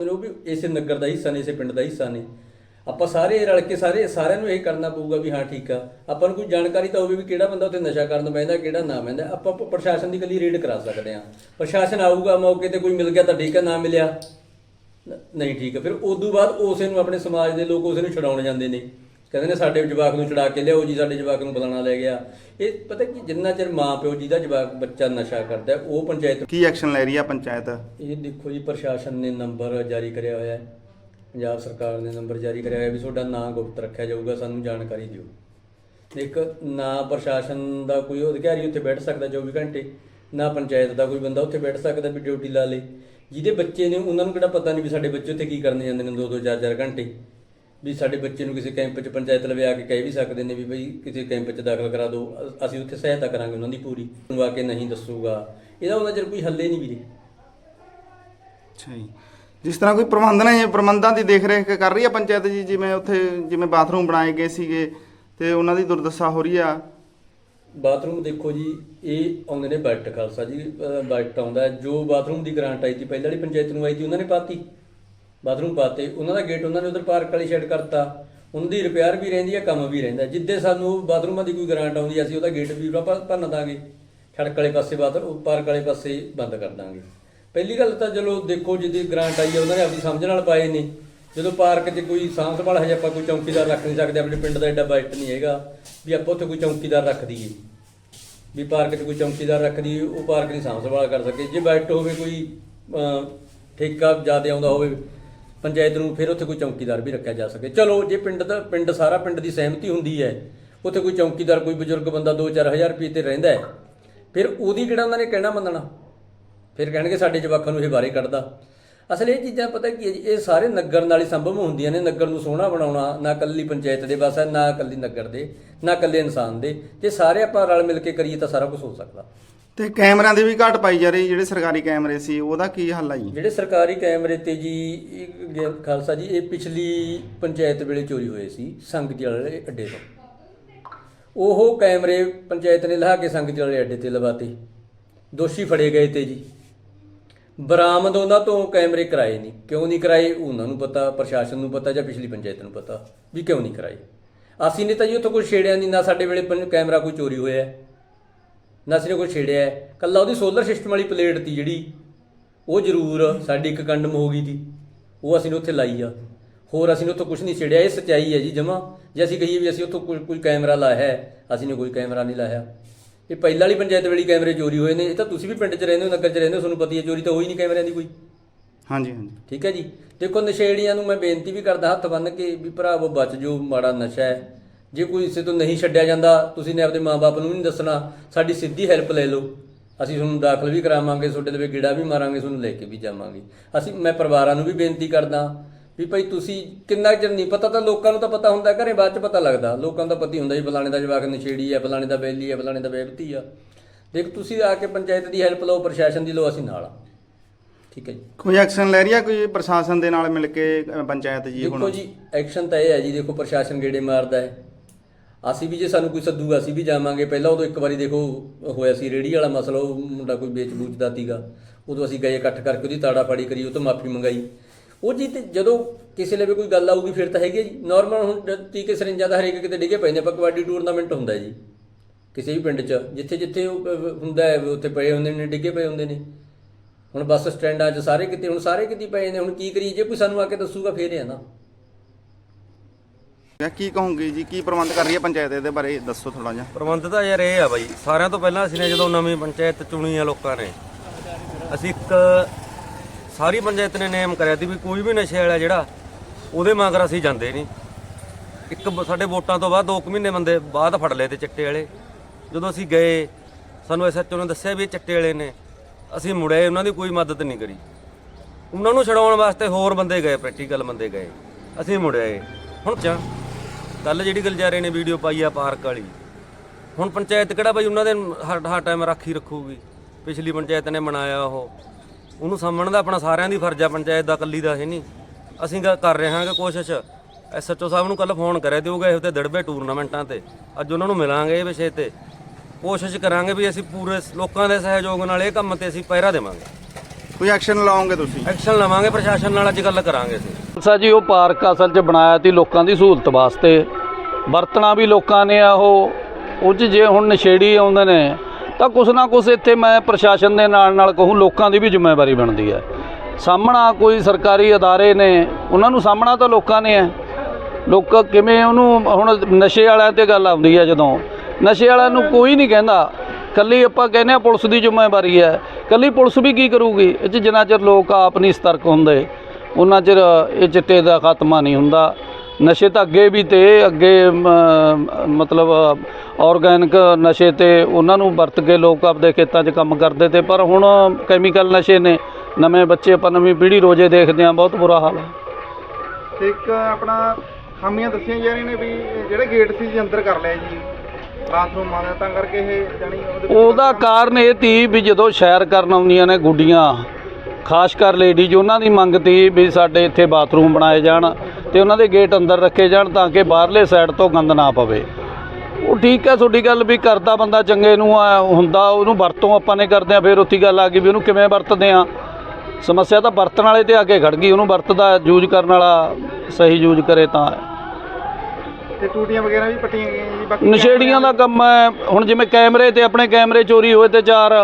ਉਹ ਵੀ ਇਸੇ ਨਗਰ ਦਾ ਹਿੱਸਾ ਨੇ, ਇਸੇ ਪਿੰਡ ਦਾ ਹਿੱਸਾ ਨੇ, ਆਪਾਂ ਸਾਰੇ ਰਲ ਕੇ ਸਾਰੇ, ਸਾਰਿਆਂ ਨੂੰ ਇਹ ਕਰਨਾ ਪਊਗਾ ਵੀ ਹਾਂ, ਠੀਕ ਆ। ਆਪਾਂ ਨੂੰ ਕੋਈ ਜਾਣਕਾਰੀ ਤਾਂ ਹੋਵੇ ਵੀ ਕਿਹੜਾ ਬੰਦਾ ਉੱਥੇ ਨਸ਼ਾ ਕਰਨ ਬੈਂਦਾ ਕਿਹੜਾ ਨਾ ਬੈਂਦਾ ਆਪਾਂ ਪ੍ਰਸ਼ਾਸਨ ਦੀ ਕੱਲੀ ਰੇਡ ਕਰਾ ਸਕਦੇ ਆ ਪ੍ਰਸ਼ਾਸਨ ਆਊਗਾ, ਮੌਕੇ ਤੇ ਕੋਈ ਮਿਲ ਗਿਆ ਤਾਂ ਠੀਕ ਆ, ਨਾ ਮਿਲਿਆ ਨਹੀਂ ਠੀਕ ਆ। ਫਿਰ ਉਦੋਂ ਬਾਅਦ ਉਸੇ ਨੂੰ ਆਪਣੇ ਸਮਾਜ ਦੇ ਲੋਕ ਉਸੇ ਨੂੰ ਛਡਾਉਣ ਜਾਂਦੇ ਨੇ। ਕਹਿੰਦੇ ਨੇ ਸਾਡੇ ਜਵਾਕ ਨੂੰ ਛਡਾ ਕੇ ਲਿਆਓ ਜੀ ਸਾਡੇ ਜਵਾਕ ਨੂੰ ਬੁਲਾਣਾ ਲੈ ਗਿਆ। ਇਹ ਪਤਾ ਕੀ ਜਿੰਨਾ ਚਿਰ ਮਾਂ ਪਿਓ ਜਿਹਦਾ ਜਵਾਕ ਬੱਚਾ ਨਸ਼ਾ ਕਰਦਾ ਹੈ, ਉਹ ਪੰਚਾਇਤ ਕੀ ਐਕਸ਼ਨ ਲੈ ਰਹੀ ਆ ਪੰਚਾਇਤ? ਇਹ ਦੇਖੋ ਜੀ ਪ੍ਰਸ਼ਾਸਨ ਨੇ ਨੰਬਰ ਜਾਰੀ ਕਰਿਆ ਹੋਇਆ ਹੈ। ਪੰਜਾਬ ਸਰਕਾਰ ਨੇ ਨੰਬਰ ਜਾਰੀ ਕਰਿਆ ਹੋਇਆ ਵੀ ਤੁਹਾਡਾ ਨਾਂ ਗੁਪਤ ਰੱਖਿਆ ਜਾਊਗਾ ਸਾਨੂੰ ਜਾਣਕਾਰੀ ਦਿਓ। ਇੱਕ ਨਾ ਪ੍ਰਸ਼ਾਸਨ ਦਾ ਕੋਈ ਅਧਿਕਾਰੀ ਉੱਥੇ ਬੈਠ ਸਕਦਾ 24 ਘੰਟੇ ਨਾ ਪੰਚਾਇਤ ਦਾ ਕੋਈ ਬੰਦਾ ਉੱਥੇ ਬੈਠ ਸਕਦਾ ਵੀ ਡਿਊਟੀ ਲਾ ਲੇ। ਜਿਹਦੇ ਬੱਚੇ ਨੇ ਉਹਨਾਂ ਨੂੰ ਕਿਹੜਾ ਪਤਾ ਨਹੀਂ ਵੀ ਸਾਡੇ ਬੱਚੇ ਉੱਥੇ ਕੀ ਕਰਨ ਜਾਂਦੇ ਨੇ ਦੋ ਦੋ ਚਾਰ ਚਾਰ ਘੰਟੇ। ਵੀ ਸਾਡੇ ਬੱਚੇ ਨੂੰ ਕਿਸੇ ਕੈਂਪ 'ਚ ਪੰਚਾਇਤ ਲਵੇ ਆ ਕੇ ਕਹਿ ਵੀ ਸਕਦੇ ਨੇ ਵੀ ਬਈ ਕਿਸੇ ਕੈਂਪ 'ਚ ਦਾਖਲ ਕਰਾ ਦਿਓ ਅਸੀਂ ਉੱਥੇ ਸਹਾਇਤਾ ਕਰਾਂਗੇ ਉਹਨਾਂ ਦੀ ਪੂਰੀ। ਨੂੰ ਆ ਕੇ ਨਹੀਂ ਦੱਸੂਗਾ। ਇਹਦਾ ਉਹਨਾਂ ਚਿਰ ਕੋਈ ਹੱਲੇ ਨਹੀਂ ਵੀਰੇ। ਅੱਛਾ ਜੀ। ਜਿਸ ਤਰ੍ਹਾਂ ਕੋਈ ਪ੍ਰਬੰਧਨ ਹੈ ਪ੍ਰਬੰਧਾਂ ਦੀ ਦੇਖ ਰੇਖ ਕਰ ਰਹੀ ਆ ਪੰਚਾਇਤ ਜੀ ਜਿਵੇਂ ਉੱਥੇ ਜਿਵੇਂ ਬਾਥਰੂਮ ਬਣਾਏ ਗਏ ਸੀਗੇ ਤੇ ਉਹਨਾਂ ਦੀ ਦੁਰਦਸ਼ਾ ਹੋ ਰਹੀ ਆ? ਬਾਥਰੂਮ ਦੇਖੋ ਜੀ ਇਹ ਆਉਂਦੇ ਨੇ ਬਜਟ ਖਾਲਸਾ ਜੀ ਬਜਟ ਆਉਂਦਾ। ਜੋ ਬਾਥਰੂਮ ਦੀ ਗ੍ਰਾਂਟ ਆਈ ਸੀ ਪਹਿਲਾਂ ਵਾਲੀ ਪੰਚਾਇਤ ਨੂੰ ਆਈ ਸੀ ਉਹਨਾਂ ਨੇ ਪਾਤੀ। ਬਾਥਰੂਮ ਪਾਤੇ ਉਹਨਾਂ ਦਾ ਗੇਟ ਉਹਨਾਂ ਨੇ ਉਧਰ ਪਾਰਕ ਵਾਲੀ ਸ਼ੈਡ ਕਰਤਾ। ਉਹਨਾਂ ਦੀ ਰਿਪੇਅਰ ਵੀ ਰਹਿੰਦੀ ਹੈ ਕੰਮ ਵੀ ਰਹਿੰਦਾ। ਜਿੱਦੇ ਸਾਨੂੰ ਬਾਥਰੂਮਾਂ ਦੀ ਕੋਈ ਗ੍ਰਾਂਟ ਆਉਂਦੀ ਹੈ, ਅਸੀਂ ਉਹਦਾ ਗੇਟ ਵੀ ਆਪਾਂ ਭੰਨ ਦਾਂਗੇ। ਸੜਕ ਵਾਲੇ ਪਾਸੇ ਬਾਥਰੂਮ ਪਾਰਕ ਵਾਲੇ ਪਾਸੇ ਬੰਦ ਕਰ ਦਾਂਗੇ। ਪਹਿਲੀ ਗੱਲ ਤਾਂ ਚਲੋ ਦੇਖੋ ਜਿਹਦੀ ਗ੍ਰਾਂਟ ਆਈ ਹੈ ਉਹਨਾਂ ਨੇ ਆਪਣੀ ਸਮਝ ਨਾਲ ਪਾਏ ਨੇ। ਜਦੋਂ ਪਾਰਕ 'ਚ ਕੋਈ ਸਾਂਭ ਸੰਭਾਲ ਹਜੇ ਆਪਾਂ ਕੋਈ ਚੌਕੀਦਾਰ ਰੱਖ ਨਹੀਂ ਸਕਦੇ ਆਪਣੇ ਪਿੰਡ ਦਾ ਐਡਾ ਬਜਟ ਨਹੀਂ ਹੈਗਾ। ਵੀ ਆਪਾਂ ਉੱਥੇ ਕੋਈ ਚੌਕੀਦਾਰ ਰੱਖ ਦਈਏ। ਵੀ ਪਾਰਕ 'ਚ ਕੋਈ ਚੌਕੀਦਾਰ ਰੱਖ ਦਈਏ ਉਹ ਪਾਰਕ ਦੀ ਸਾਂਭ ਸੰਭਾਲ ਕਰ ਸਕੇ। ਜੇ ਬਜਟ ਹੋਵੇ ਕੋਈ ਅਮ, ਠੇਕਾ ਜ਼ਿਆਦਾ ਆਉਂਦਾ ਹੋਵੇ ਪੰਚਾਇਤ ਨੂੰ ਫਿਰ ਉੱਥੇ ਕੋਈ ਚੌਕੀਦਾਰ ਵੀ ਰੱਖਿਆ ਜਾ ਸਕੇ। ਚਲੋ, ਜੇ ਪਿੰਡ ਦਾ, ਪਿੰਡ ਸਾਰਾ ਪਿੰਡ ਦੀ ਸਹਿਮਤੀ ਹੁੰਦੀ ਹੈ, ਉੱਥੇ ਕੋਈ ਚੌਕੀਦਾਰ, ਕੋਈ ਬਜ਼ੁਰਗ ਬੰਦਾ 2-4000 ਰੁਪਏ ਤੇ ਰਹਿੰਦਾ ਹੈ, ਫਿਰ ਉਹਦੀ ਕਿਹੜਾ ਉਹਨਾਂ ਨੇ ਕਹਿਣਾ ਮੰਨਣਾ? ਫਿਰ ਕਹਿਣਗੇ ਸਾਡੇ ਜਵਾਕਾਂ ਨੂੰ ਇਹ ਬਾਰੇ ਕੱਢਦਾ। ਅਸਲ ਇਹ ਚੀਜ਼ਾਂ ਪਤਾ ਕੀ ਹੈ ਜੀ, ਇਹ ਸਾਰੇ ਨਗਰ ਨਾਲ ਹੀ ਸੰਭਵ ਹੁੰਦੀਆਂ ਨੇ, ਨਗਰ ਨੂੰ ਸੋਹਣਾ ਬਣਾਉਣਾ, ਨਾ ਕੱਲੀ ਪੰਚਾਇਤ ਦੇ ਬਸ ਹੈ, ਨਾ ਕੱਲੀ ਨਗਰ ਦੇ, ਨਾ ਕੱਲੇ ਇਨਸਾਨ ਦੇ, ਜੇ ਸਾਰੇ ਆਪਾਂ ਰਲ ਮਿਲ ਕੇ ਕਰੀਏ ਤਾਂ ਸਾਰਾ ਕੁਝ ਹੋ ਸਕਦਾ। ਤੇ ਕੈਮਰਿਆਂ ਦੀ ਵੀ ਘਾਟ ਪਾਈ ਜਾ ਰਹੀ, ਜਿਹੜੇ ਸਰਕਾਰੀ ਕੈਮਰੇ ਸੀ, ਉਹਦਾ ਕੀ ਹੱਲ ਆ ਜੀ? ਜਿਹੜੇ ਸਰਕਾਰੀ ਕੈਮਰੇ ਤੇ ਜੀ ਇਹ ਖਾਲਸਾ ਜੀ, ਇਹ ਪਿਛਲੀ ਪੰਚਾਇਤ ਵੇਲੇ ਚੋਰੀ ਹੋਏ ਸੀ, ਸੰਗਤੀ ਵਾਲੇ ਅੱਡੇ ਤੋਂ। ਉਹ ਕੈਮਰੇ ਪੰਚਾਇਤ ਨੇ ਲਹਾ ਕੇ ਸੰਗਤੀ ਵਾਲੇ ਅੱਡੇ ਤੇ ਲਵਾਤੇ। ਦੋਸ਼ੀ ਫੜੇ ਗਏ ਤੇ ਜੀ। ਬਰਾਮਦ ਉਹਨਾਂ ਤੋਂ ਕੈਮਰੇ ਕਰਾਏ ਨਹੀਂ। ਕਿਉਂ ਨਹੀਂ ਕਰਾਏ, ਉਹਨਾਂ ਨੂੰ ਪਤਾ, ਪ੍ਰਸ਼ਾਸਨ ਨੂੰ ਪਤਾ ਜਾਂ ਪਿਛਲੀ ਪੰਚਾਇਤ ਨੂੰ ਪਤਾ ਵੀ ਕਿਉਂ ਨਹੀਂ ਕਰਾਏ। ਅਸੀਂ ਨੇ ਤਾਂ ਜੀ ਉੱਥੋਂ ਕੋਈ ਛੇੜਿਆ ਨਹੀਂ, ਨਾ ਸਾਡੇ ਵੇਲੇ ਪੰ- ਕੈਮਰਾ ਕੋਈ ਚੋਰੀ ਹੋਇਆ। ਨਾ ਨੇ ਕੋਈ ਛੇੜਿਆ ਹੈ। ਕੱਲਾ ਉਹਦੀ ਸੋਲਰ ਸਿਸਟਮ ਵਾਲੀ ਪਲੇਟ ਤੀ ਜਿਹੜੀ ਉਹ ਜ਼ਰੂਰ ਸਾਡੀ ਇੱਕ ਕੰਡਮ ਹੋ ਗਈ ਤੀ। ਉਹ ਅਸੀਂ ਨੇ ਉੱਥੇ ਲਾਈ ਆ। ਹੋਰ ਅਸੀਂ ਨੇ ਉੱਥੋਂ ਕੁਝ ਨਹੀਂ ਛੇੜਿਆ। ਇਹ ਸੱਚਾਈ ਹੈ ਜੀ ਜਮਾ। ਜੇ ਅਸੀਂ ਕਹੀਏ ਵੀ ਅਸੀਂ ਉੱਥੋਂ ਕੋਈ ਕੋਈ ਕੈਮਰਾ ਲਾਇਆ ਹੈ ਅਸੀਂ ਨੇ ਕੋਈ ਕੈਮਰਾ ਨਹੀਂ ਲਾਇਆ। ਇਹ ਪਹਿਲਾਂ ਵਾਲੀ ਪੰਚਾਇਤ ਵੇਲੇ ਕੈਮਰੇ ਚੋਰੀ ਹੋਏ ਨੇ। ਇਹ ਤਾਂ ਤੁਸੀਂ ਵੀ ਪਿੰਡ 'ਚ ਰਹਿੰਦੇ ਹੋ ਨਗਰ 'ਚ ਰਹਿੰਦੇ ਹੋ ਤੁਹਾਨੂੰ ਪਤਾ ਹੀ ਹੈ ਚੋਰੀ ਤਾਂ ਹੋਈ ਨਹੀਂ ਕੈਮਰਿਆਂ ਦੀ ਕੋਈ। ਹਾਂਜੀ ਹਾਂਜੀ। ਠੀਕ ਹੈ ਜੀ। ਦੇਖੋ ਨਸ਼ੇੜੀਆਂ ਨੂੰ ਮੈਂ ਬੇਨਤੀ ਵੀ ਕਰਦਾ ਹੱਥ ਬੰਨ੍ਹ ਕੇ ਵੀ ਭਰਾਵੋ ਬਚ ਜੋ ਮਾੜਾ ਨਸ਼ਾ ਹੈ। ਜੇ ਕੋਈ ਇਸੇ ਤੋਂ ਨਹੀਂ ਛੱਡਿਆ ਜਾਂਦਾ ਤੁਸੀਂ ਨੇ ਆਪਦੇ ਮਾਪੇ ਨੂੰ ਵੀ ਨਹੀਂ ਦੱਸਣਾ ਸਾਡੀ ਸਿੱਧੀ ਹੈਲਪ ਲੈ ਲਓ। ਅਸੀਂ ਤੁਹਾਨੂੰ ਦਾਖਲ ਵੀ ਕਰਾਵਾਂਗੇ ਤੁਹਾਡੇ ਦੇ ਗੇੜਾ ਵੀ ਮਾਰਾਂਗੇ ਤੁਹਾਨੂੰ ਲੈ ਕੇ ਵੀ ਜਾਵਾਂਗੇ। ਅਸੀਂ ਮੈਂ ਪਰਿਵਾਰਾਂ ਨੂੰ ਵੀ ਬੇਨਤੀ ਕਰਦਾ ਵੀ ਭਾਈ ਤੁਸੀਂ ਕਿੰਨਾ ਚਿਰ ਨਹੀਂ ਪਤਾ ਤਾਂ ਲੋਕਾਂ ਨੂੰ ਤਾਂ ਪਤਾ ਹੁੰਦਾ ਘਰੇ ਬਾਅਦ ਚ ਪਤਾ ਲੱਗਦਾ। ਲੋਕਾਂ ਤਾਂ ਪਤਾ ਹੁੰਦਾ ਜੀ ਫਲਾਣੇ ਦਾ ਜਵਾਕ ਨਸ਼ੇੜੀ ਹੈ ਫਲਾਣੇ ਦਾ ਬੇਲੀ ਹੈ ਫਲਾਣੇ ਦਾ ਬੇਬਤੀ ਆ। ਦੇਖ ਤੁਸੀਂ ਆ ਕੇ ਪੰਚਾਇਤ ਦੀ ਹੈਲਪ ਲਓ ਪ੍ਰਸ਼ਾਸਨ ਦੀ ਲਓ ਅਸੀਂ ਨਾਲ ਆ। ਠੀਕ ਹੈ ਜੀ। ਕੋਈ ਐਕਸ਼ਨ ਲੈ ਰਹੀ ਆ ਕੋਈ ਪ੍ਰਸ਼ਾਸਨ ਦੇ ਨਾਲ ਮਿਲ ਕੇ ਪੰਚਾਇਤ ਜੀ ਦੇਖੋ ਹੁਣ? ਜੀ ਐਕਸ਼ਨ ਤਾਂ ਇਹ ਹੈ ਜੀ ਦੇਖੋ ਪ੍ਰਸ਼ਾਸਨ ਗੇੜੇ ਮਾਰਦਾ ਹੈ। ਅਸੀਂ ਵੀ ਜੇ ਸਾਨੂੰ ਕੋਈ ਸੱਦੂਗਾ, ਅਸੀਂ ਵੀ ਜਾਵਾਂਗੇ। ਪਹਿਲਾਂ ਉਦੋਂ ਇੱਕ ਵਾਰੀ ਦੇਖੋ, ਹੋਇਆ ਸੀ ਰੇੜੀ ਵਾਲਾ ਮਸਲਾ, ਉਹ ਮੁੰਡਾ ਕੋਈ ਵੇਚ ਬੂਚਦਾ ਸੀਗਾ। ਉਦੋਂ ਅਸੀਂ ਗਏ ਇਕੱਠ ਕਰਕੇ ਉਹਦੀ ਤਾੜਾ ਫਾੜੀ ਕਰੀ, ਉਹ ਤੋਂ ਮਾਫੀ ਮੰਗਾਈ। ਉਹ ਜੀ ਤੇ ਜਦੋਂ ਕਿਸੇ ਲਈ ਵੀ ਕੋਈ ਗੱਲ ਆਊਗੀ, ਫਿਰ ਤਾਂ ਹੈਗੀ ਜੀ। ਨਾਰਮਲ ਹੁਣ ਜਦ ਟੀਕੇ ਸਰਿੰਜਾਂ ਦਾ ਹਰੇਕ ਕਿਤੇ ਡਿੱਗੇ ਪਏ ਨੇ ਪਰ ਕਬੱਡੀ ਟੂਰਨਾਮੈਂਟ ਹੁੰਦਾ ਜੀ। ਕਿਸੇ ਵੀ ਪਿੰਡ 'ਚ, ਜਿੱਥੇ ਜਿੱਥੇ ਉਹ ਹੁੰਦਾ ਹੈ, ਉੱਥੇ ਪਏ ਹੁੰਦੇ ਨੇ, ਡਿੱਗੇ ਪਏ ਹੁੰਦੇ ਨੇ। ਹੁਣ ਬੱਸ ਸਟੈਂਡਾਂ 'ਚ ਸਾਰੇ ਕਿਤੇ, ਹੁਣ ਸਾਰੇ ਕਿਤੇ ਪਏ ਨੇ, ਹੁਣ ਕੀ ਕਰੀਏ? ਜੇ ਕੋਈ ਸਾਨੂੰ ਆ ਕੇ ਦੱਸੂਗਾ, ਫੇਰ ਹੈ ਨਾ। ਕੀ ਕਹੋਗੇ ਜੀ, ਕੀ ਪ੍ਰਬੰਧ ਕਰ ਰਹੀ ਹੈ ਪੰਚਾਇਤ ਇਹਦੇ ਬਾਰੇ, ਦੱਸੋ ਥੋੜਾ ਜਿਹਾ। ਪ੍ਰਬੰਧ ਤਾਂ ਯਾਰ ਇਹ ਆ ਬਾਈ, ਸਾਰਿਆਂ ਤੋਂ ਪਹਿਲਾਂ ਅਸੀਂ ਨੇ ਜਦੋਂ ਨਵੀਂ ਪੰਚਾਇਤ ਚੁਣੀ ਆ ਲੋਕਾਂ ਨੇ, ਅਸੀਂ ਇੱਕ ਸਾਰੀ ਪੰਚਾਇਤ ਨੇ ਨੇਮ ਕਰਿਆ ਸੀ ਵੀ ਕੋਈ ਵੀ ਨਸ਼ੇ ਵਾਲਾ ਜਿਹੜਾ, ਉਹਦੇ ਮਗਰ ਅਸੀਂ ਜਾਂਦੇ ਨਹੀਂ। ਇੱਕ ਸਾਡੇ ਵੋਟਾਂ ਤੋਂ ਬਾਅਦ 2 ਮਹੀਨੇ ਬੰਦੇ ਬਾਅਦ ਫੜ ਲਏ ਤੇ ਚਿੱਟੇ ਵਾਲੇ। ਜਦੋਂ ਅਸੀਂ ਗਏ, ਸਾਨੂੰ ਐਸਐਚਓ ਨੇ ਦੱਸਿਆ ਵੀ ਇਹ ਚਿੱਟੇ ਵਾਲੇ ਨੇ, ਅਸੀਂ ਮੁੜੇ ਉਹਨਾਂ ਦੀ ਕੋਈ ਮਦਦ ਨਹੀਂ ਕਰੀ। ਉਹਨਾਂ ਨੂੰ ਛਡਾਉਣ ਵਾਸਤੇ ਹੋਰ ਬੰਦੇ ਗਏ ਪ੍ਰੈਕਟੀਕਲ ਬੰਦੇ ਗਏ। ਅਸੀਂ ਮੁੜੇ ਹੁਣ ਚਾ ਕੱਲ ਜਿਹੜੀ ਗਲਜਾਰੇ ਨੇ ਵੀਡੀਓ ਪਾਈ ਆ ਪਾਰਕ ਵਾਲੀ ਹੁਣ ਪੰਚਾਇਤ ਕਿਹੜਾ ਬਈ ਉਹਨਾਂ ਦੇ ਹਰ ਹਰ ਟਾਈਮ ਰਾਖੀ ਰੱਖੂਗੀ? ਪਿਛਲੀ ਪੰਚਾਇਤ ਨੇ ਬਣਾਇਆ ਉਹ। ਉਹਨੂੰ ਸਾਂਭਣ ਦਾ ਆਪਣਾ ਸਾਰਿਆਂ ਦੀ ਫਰਜ਼ ਆ ਪੰਚਾਇਤ ਦਾ ਇਕੱਲੀ ਦਾ ਹੈ ਨਹੀਂ। ਅਸੀਂ ਕਰ ਰਹੇ ਹਾਂ ਕਿ ਕੋਸ਼ਿਸ਼। ਐਸਐਚਓ ਸਾਹਿਬ ਨੂੰ ਕੱਲ ਫੋਨ ਕਰਿਆ ਦਿਓਗੇ ਇਹ ਤੇ ਦੜਬੇ ਟੂਰਨਾਮੈਂਟਾਂ ਤੇ। ਅੱਜ ਉਹਨਾਂ ਨੂੰ ਮਿਲਾਂਗੇ ਇਹ ਵਿਸ਼ੇ ਤੇ। ਕੋਸ਼ਿਸ਼ ਕਰਾਂਗੇ ਵੀ ਅਸੀਂ ਪੂਰੇ ਲੋਕਾਂ ਦੇ ਸਹਿਯੋਗ ਨਾਲ ਇਹ ਕੰਮ ਤੇ ਅਸੀਂ ਪਹਿਰਾ ਦੇਵਾਂਗੇ। ਕੋਈ ਐਕਸ਼ਨ ਲਾਓਗੇ ਤੁਸੀਂ? ਐਕਸ਼ਨ ਲਵਾਂਗੇ ਪ੍ਰਸ਼ਾਸਨ ਨਾਲ ਅੱਜ ਗੱਲ ਕਰਾਂਗੇ ਅਸੀਂ। ਸਾ ਜੀ, ਉਹ ਪਾਰਕ ਅਸਲ 'ਚ ਬਣਾਇਆ ਤੀ ਲੋਕਾਂ ਦੀ ਸਹੂਲਤ ਵਾਸਤੇ। ਵਰਤਣਾ ਵੀ ਲੋਕਾਂ ਨੇ ਆ ਉਹ। ਉਹ 'ਚ ਜੇ ਹੁਣ ਨਸ਼ੇੜੀ ਆਉਂਦੇ ਨੇ, ਤਾਂ ਕੁਛ ਨਾ ਕੁਛ ਇੱਥੇ ਮੈਂ ਪ੍ਰਸ਼ਾਸਨ ਦੇ ਨਾਲ ਨਾਲ ਕਹੂੰ, ਲੋਕਾਂ ਦੀ ਵੀ ਜ਼ਿੰਮੇਵਾਰੀ ਬਣਦੀ ਹੈ। ਸਾਹਮਣਾ ਕੋਈ ਸਰਕਾਰੀ ਅਦਾਰੇ ਨੇ, ਉਹਨਾਂ ਨੂੰ ਸਾਹਮਣਾ ਤਾਂ ਲੋਕਾਂ ਨੇ ਹੈ। ਲੋਕ ਕਿਵੇਂ ਉਹਨੂੰ ਹੁਣ ਨਸ਼ੇ ਵਾਲਿਆਂ ਤੇ ਗੱਲ ਆਉਂਦੀ ਹੈ ਜਦੋਂ। ਨਸ਼ੇ ਵਾਲਿਆਂ ਨੂੰ ਕੋਈ ਨਹੀਂ ਕਹਿੰਦਾ। ਕੱਲੀ ਆਪਾਂ ਕਹਿੰਦੇ ਆ ਪੁਲਿਸ ਦੀ ਜ਼ਿੰਮੇਵਾਰੀ ਹੈ। ਕੱਲੀ ਪੁਲਿਸ ਵੀ ਕੀ ਕਰੂਗੀ? ਇਹ 'ਚ ਜਿੰਨਾ ਚਿਰ ਲੋਕ ਆਪ ਨਹੀਂ ਸਤਰਕ ਹੁੰਦੇ। ਉਹਨਾਂ ਚਿਰ ਇਹ ਚਿੱਟੇ ਦਾ ਖਾਤਮਾ ਨਹੀਂ ਹੁੰਦਾ। ਨਸ਼ੇ ਤਾਂ ਅੱਗੇ ਵੀ ਤੇ ਅੱਗੇ ਮਤਲਬ ਆਰਗੈਨਿਕ ਨਸ਼ੇ ਤੇ ਉਹਨਾਂ ਨੂੰ ਵਰਤ ਕੇ ਲੋਕ ਆਪਦੇ ਖੇਤਾਂ 'ਚ ਕੰਮ ਕਰਦੇ ਤੇ ਪਰ ਹੁਣ ਕੈਮੀਕਲ ਨਸ਼ੇ ਨੇ। ਨਵੇਂ ਬੱਚੇ ਆਪਾਂ ਨਵੀਂ ਪੀੜ੍ਹੀ ਰੋਜ਼ੇ ਦੇਖਦੇ ਆ ਬਹੁਤ ਬੁਰਾ ਹਾਲ ਹੈ। ਇੱਕ ਆਪਣਾ ਖਾਮੀਆਂ ਦੱਸੀਆਂ ਜਾ ਰਹੀਆਂ ਨੇ ਵੀ ਜਿਹੜੇ ਗੇਟ ਸੀ ਜੀ ਅੰਦਰ ਕਰ ਲਿਆ ਜੀ ਬਾਥਰੂਮਾਂ ਦਾ ਤਾਂ ਕਰਕੇ ਇਹ ਜਾਣੀ ਉਹਦੇ ਕਾਰਨ ਇਹ ਤੀ ਵੀ ਜਦੋਂ ਸੈਰ ਕਰਨ ਆਉਂਦੀਆਂ ਨੇ ਗੁੱਡੀਆਂ ਖਾਸ ਕਰ ਲੇਡੀਜ਼ ਉਹਨਾਂ ਦੀ ਮੰਗ ਤੀ ਵੀ ਸਾਡੇ ਇੱਥੇ ਬਾਥਰੂਮ ਬਣਾਏ ਜਾਣ ਤੇ ਉਹਨਾਂ ਦੇ ਗੇਟ ਅੰਦਰ ਰੱਖੇ ਜਾਣ ਤਾਂ ਕਿ ਬਾਹਰਲੇ ਸਾਈਡ ਤੋਂ ਗੰਦ ਨਾ ਪਵੇ। ਉਹ ਠੀਕ ਹੈ ਤੁਹਾਡੀ ਗੱਲ ਵੀ ਕਰਦਾ ਬੰਦਾ ਚੰਗੇ ਨੂੰ ਹੁੰਦਾ ਉਹਨੂੰ ਵਰਤੋਂ ਆਪਾਂ ਨੇ ਕਰਦੇ ਆ ਫਿਰ ਉੱਥੀ ਗੱਲ ਆ ਗਈ ਵੀ ਉਹਨੂੰ ਕਿਵੇਂ ਵਰਤਦੇ ਆ ਸਮੱਸਿਆ ਤਾਂ ਵਰਤਣ ਵਾਲੇ ਤੇ ਆ ਕੇ ਖੜ ਗਈ ਉਹਨੂੰ ਵਰਤਦਾ ਯੂਜ਼ ਕਰਨ ਵਾਲਾ ਸਹੀ ਯੂਜ਼ ਕਰੇ ਤਾਂ। ਤੇ ਟੂਟੀਆਂ ਵਗੈਰਾ ਵੀ ਪੱਟੀਆਂ ਗਈਆਂ ਜੀ ਬਾਕੀ ਨਸ਼ੇੜੀਆਂ ਦਾ ਕੰਮ ਹੈ। ਹੁਣ ਜਿਵੇਂ ਕੈਮਰੇ ਤੇ ਆਪਣੇ ਕੈਮਰੇ ਚੋਰੀ ਹੋਏ ਤੇ ਚਾਰ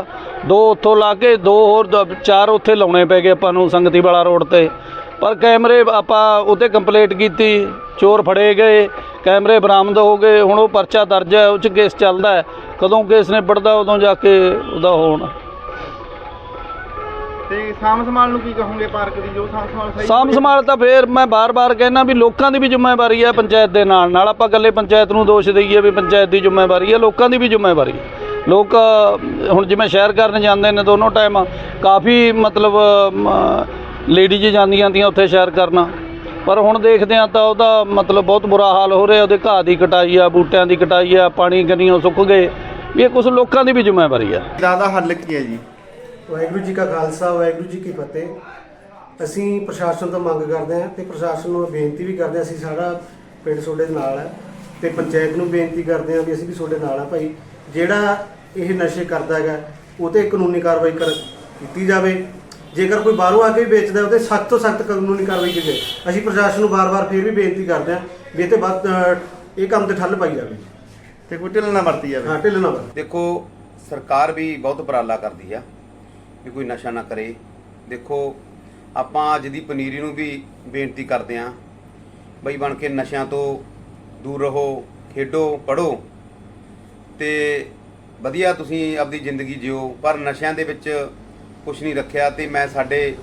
ਦੋ ਉੱਥੋਂ ਲਾ ਕੇ ਦੋ ਹੋਰ ਚਾਰ ਉੱਥੇ ਲਾਉਣੇ ਪੈ ਗਏ ਆਪਾਂ ਨੂੰ ਸੰਗਤੀ ਵਾਲਾ ਰੋਡ ਤੇ। ਪਰ ਕੈਮਰੇ ਆਪਾਂ ਉੱਤੇ ਕੰਪਲੀਟ ਕੀਤੀ ਚੋਰ ਫੜੇ ਗਏ ਕੈਮਰੇ ਬਰਾਮਦ ਹੋ ਗਏ ਹੁਣ ਉਹ ਪਰਚਾ ਦਰਜ ਹੈ ਉਹ ਚ ਕੇਸ ਚੱਲਦਾ ਕਦੋਂ ਕੇਸ ਨਿਬੜਦਾ ਉਦੋਂ ਜਾ ਕੇ ਉਹਦਾ ਹੋਣਾ। ਤੇ ਸਾਂਭ ਸੰਭਾਲ ਨੂੰ ਕੀ ਕਹੋਗੇ ਪਾਰਕ ਦੀ? ਜੋ ਸਾਂਭ ਸੰਭਾਲ ਸਹੀ ਸਾਂਭ ਸੰਭਾਲ ਤਾਂ ਫੇਰ ਮੈਂ ਬਾਰ-ਬਾਰ ਕਹਿਣਾ ਵੀ ਲੋਕਾਂ ਦੀ ਵੀ ਜ਼ਿੰਮੇਵਾਰੀ ਹੈ ਪੰਚਾਇਤ ਦੇ ਨਾਲ ਨਾਲ ਆਪਾਂ ਇਕੱਲੇ ਪੰਚਾਇਤ ਨੂੰ ਦੋਸ਼ ਦਈਏ ਵੀ ਪੰਚਾਇਤ ਦੀ ਜ਼ਿੰਮੇਵਾਰੀ ਹੈ ਲੋਕਾਂ ਦੀ ਵੀ ਜ਼ਿੰਮੇਵਾਰੀ ਹੈ। ਲੋਕ ਹੁਣ ਜਿਵੇਂ ਸ਼ਹਿਰ ਕਰਨ ਜਾਂਦੇ ਨੇ ਦੋਨੋਂ ਟਾਈਮ ਕਾਫੀ ਮਤਲਬ ਲੇਡੀਜ਼ ਜਾਂਦੀਆਂ ਤੀਆਂ ਉੱਥੇ ਸ਼ਹਿਰ ਕਰਨ। ਪਰ ਹੁਣ ਦੇਖਦੇ ਆ ਤਾਂ ਉਹਦਾ ਮਤਲਬ ਬਹੁਤ ਬੁਰਾ ਹਾਲ ਹੋ ਰਿਹਾ ਉਹਦੇ ਘਾਹ ਦੀ ਕਟਾਈ ਆ ਬੂਟਿਆਂ ਦੀ ਕਟਾਈ ਆ ਪਾਣੀ ਗੰਨੀਆਂ ਸੁੱਕ ਗਏ। ਵੀ ਇਹ ਕੁਝ ਲੋਕਾਂ ਦੀ ਵੀ ਜ਼ਿੰਮੇਵਾਰੀ ਹੈ ਜ਼ਿਆਦਾ ਹੱਲ ਕੀ ਹੈ ਜੀ? ਵਾਹਿਗੁਰੂ ਜੀ ਕਾ ਖਾਲਸਾ ਵਾਹਿਗੁਰੂ ਜੀ ਕੀ ਫਤਿਹ। ਅਸੀਂ ਪ੍ਰਸ਼ਾਸਨ ਤੋਂ ਮੰਗ ਕਰਦੇ ਹਾਂ ਤੇ ਪ੍ਰਸ਼ਾਸਨ ਨੂੰ ਬੇਨਤੀ ਵੀ ਕਰਦੇ ਹਾਂ ਅਸੀਂ ਸਾਡਾ ਪਿੰਡ ਤੁਹਾਡੇ ਨਾਲ ਹੈ ਤੇ ਪੰਚਾਇਤ ਨੂੰ ਬੇਨਤੀ ਕਰਦੇ ਹਾਂ ਵੀ ਅਸੀਂ ਵੀ ਤੁਹਾਡੇ ਨਾਲ ਆ ਭਾਈ। ਜਿਹੜਾ ਇਹ ਨਸ਼ੇ ਕਰਦਾ ਹੈਗਾ ਉਹ ਤੇ ਕਾਨੂੰਨੀ ਕਾਰਵਾਈ ਕਰ ਕੀਤੀ ਜਾਵੇ। ਜੇਕਰ ਕੋਈ ਬਾਹਰੋਂ ਆ ਕੇ ਵੀ ਵੇਚਦਾ ਉਹ ਤੇ ਸਖਤ ਤੋਂ ਸਖਤ ਕਾਨੂੰਨੀ ਕਾਰਵਾਈ ਕੀਤੀ ਜਾਵੇ। ਅਸੀਂ ਪ੍ਰਸ਼ਾਸਨ ਨੂੰ ਵਾਰ-ਵਾਰ ਫੇਰ ਵੀ ਬੇਨਤੀ ਕਰਦੇ ਹਾਂ ਵੀ ਇਹ ਤੇ ਅ, ਇਹ ਕੰਮ ਤੇ ਠੱਲ ਪਾਈ ਜਾਵੇ। ਤੇ ਕੋਈ ਢਿੱਲ ਨਾ ਵਰਤੀ ਜਾਵੇ। ਹਾਂ ਢਿੱਲ ਨਾ ਵਰਤੋ। ਦੇਖੋ ਸਰਕਾਰ ਵੀ ਬਹੁਤ ਉਪਰਾਲਾ ਕਰਦੀ ਆ ਵੀ ਕੋਈ ਨਸ਼ਾ ਨਾ ਕਰੇ। ਦੇਖੋ ਆਪਾਂ ਅੱਜ ਦੀ ਪਨੀਰੀ ਨੂੰ ਵੀ ਬੇਨਤੀ ਕਰਦੇ ਆ ਬਈ ਬਣ ਕੇ ਨਸ਼ਿਆਂ ਤੋਂ ਦੂਰ ਰਹੋ ਖੇਡੋ ਪੜੋ ਤੇ ਵਧੀਆ ਤੁਸੀਂ ਆਪਦੀ ਜ਼ਿੰਦਗੀ ਜਿਓ, ਪਰ ਨਸ਼ਿਆਂ ਦੇ ਵਿੱਚ ਕੁਝ ਨਹੀਂ ਰੱਖਿਆ ਤੇ ਮੈਂ ਸਾਡੇ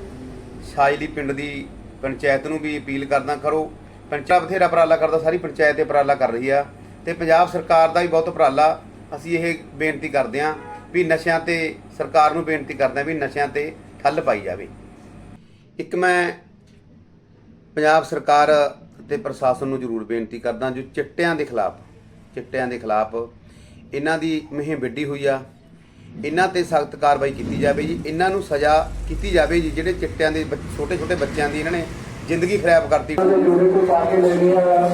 ਸਾਜਲੀ ਪਿੰਡ ਦੀ ਪੰਚਾਇਤ ਨੂੰ ਵੀ ਅਪੀਲ ਕਰਦਾ ਕਰੋ ਪੰਚਾਇਤ ਬਥੇਰਾ ਉਪਰਾਲਾ ਕਰਦਾ, ਸਾਰੀ ਪੰਚਾਇਤ ਇਹ ਉਪਰਾਲਾ ਕਰ ਰਹੀ ਆ ਤੇ ਪੰਜਾਬ ਸਰਕਾਰ ਦਾ ਵੀ ਬਹੁਤ ਉਪਰਾਲਾ, ਅਸੀਂ ਇਹ ਬੇਨਤੀ ਕਰਦੇ ਹਾਂ ਵੀ ਨਸ਼ਿਆਂ ਤੇ ਸਰਕਾਰ ਨੂੰ ਬੇਨਤੀ ਕਰਦੇ ਹਾਂ ਵੀ ਨਸ਼ਿਆਂ ਤੇ ਠੱਲ ਪਾਈ ਜਾਵੇ। ਇੱਕ ਮੈਂ ਪੰਜਾਬ ਸਰਕਾਰ ਤੇ ਪ੍ਰਸ਼ਾਸਨ ਨੂੰ ਜ਼ਰੂਰ ਬੇਨਤੀ ਕਰਦਾ ਜੋ ਚਿੱਟਿਆਂ ਦੇ ਖਿਲਾਫ, ਚਿੱਟਿਆਂ ਦੇ ਖਿਲਾਫ ਇਹਨਾਂ ਦੀ ਮੁਹਿੰਮ ਵਿੱਢੀ ਹੋਈ ਆ। ਇਹਨਾਂ ਤੇ ਸਖਤ ਕਾਰਵਾਈ ਕੀਤੀ ਜਾਵੇ ਜੀ। ਇਹਨਾਂ ਨੂੰ ਸਜ਼ਾ ਕੀਤੀ ਜਾਵੇ ਜੀ ਜਿਹੜੇ ਚਿੱਟਿਆਂ ਦੇ ਛੋਟੇ ਛੋਟੇ ਬੱਚਿਆਂ ਦੀ ਇਹਨਾਂ ਨੇ ਜ਼ਿੰਦਗੀ ਖਰਾਬ ਕਰਤੀ। ਜੋੜੇ ਕੋਈ ਪਾ ਕੇ ਲੈਣੇ ਆ।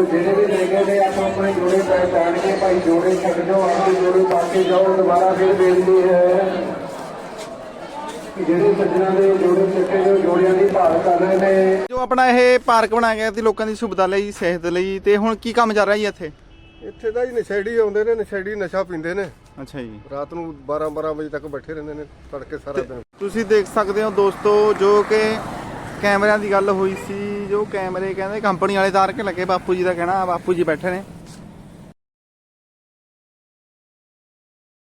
ਜਿਹੜੇ ਵੀ ਲੈ ਗਏ ਨੇ ਆਪੋ ਆਪਣੇ ਜੋੜੇ ਪਹਿਚਾਣ ਕੇ ਭਾਈ ਜੋੜੇ ਛੱਡ ਜਾਓ ਆਪਦੇ ਜੋੜੇ ਪਾ ਕੇ ਜਾਓ ਦੁਬਾਰਾ ਫਿਰ ਬੇਨਤੀ ਹੈ। ਕਿ ਜਿਹੜੇ ਸੱਜਣਾ ਦੇ ਜੋੜੇ ਚੱਕੇ ਜੋ ਜੋੜਿਆਂ ਦੀ ਭਾਲ ਕਰ ਰਹੇ ਨੇ। ਜੋ ਆਪਣਾ ਇਹ ਪਾਰਕ ਬਣਾਇਆ ਗਿਆ ਤੇ ਲੋਕਾਂ ਦੀ ਸੁਵਿਧਾ ਲਈ ਸਿਹਤ ਲਈ ਤੇ ਹੁਣ ਕੀ ਕੰਮ ਚੱਲ ਰਿਹਾ ਜੀ ਇੱਥੇ? ਇੱਥੇ ਤਾਂ ਜੀ ਨਸ਼ੇੜੀ ਆਉਂਦੇ ਨੇ ਨਸ਼ੇੜੀ ਨਸ਼ਾ ਪੀਂਦੇ ਨੇ। ਅੱਛਾ ਜੀ। ਰਾਤ ਨੂੰ 12 12 ਵਜੇ ਤੱਕ ਬੈਠੇ ਰਹਿੰਦੇ ਨੇ ਤੜਕੇ ਸਾਰਾ ਦਿਨ। ਤੁਸੀਂ ਦੇਖ ਸਕਦੇ ਹੋ ਦੋਸਤੋ ਜੋ ਕਿ ਕੈਮਰਿਆਂ ਦੀ ਗੱਲ ਹੋਈ ਸੀ ਜੋ ਕੈਮਰੇ ਕਹਿੰਦੇ ਕੰਪਨੀ ਵਾਲੇ ਤਾਰ ਕੇ ਲੱਗੇ ਬਾਪੂ ਜੀ ਦਾ ਕਹਿਣਾ ਬਾਪੂ ਜੀ ਬੈਠੇ ਨੇ।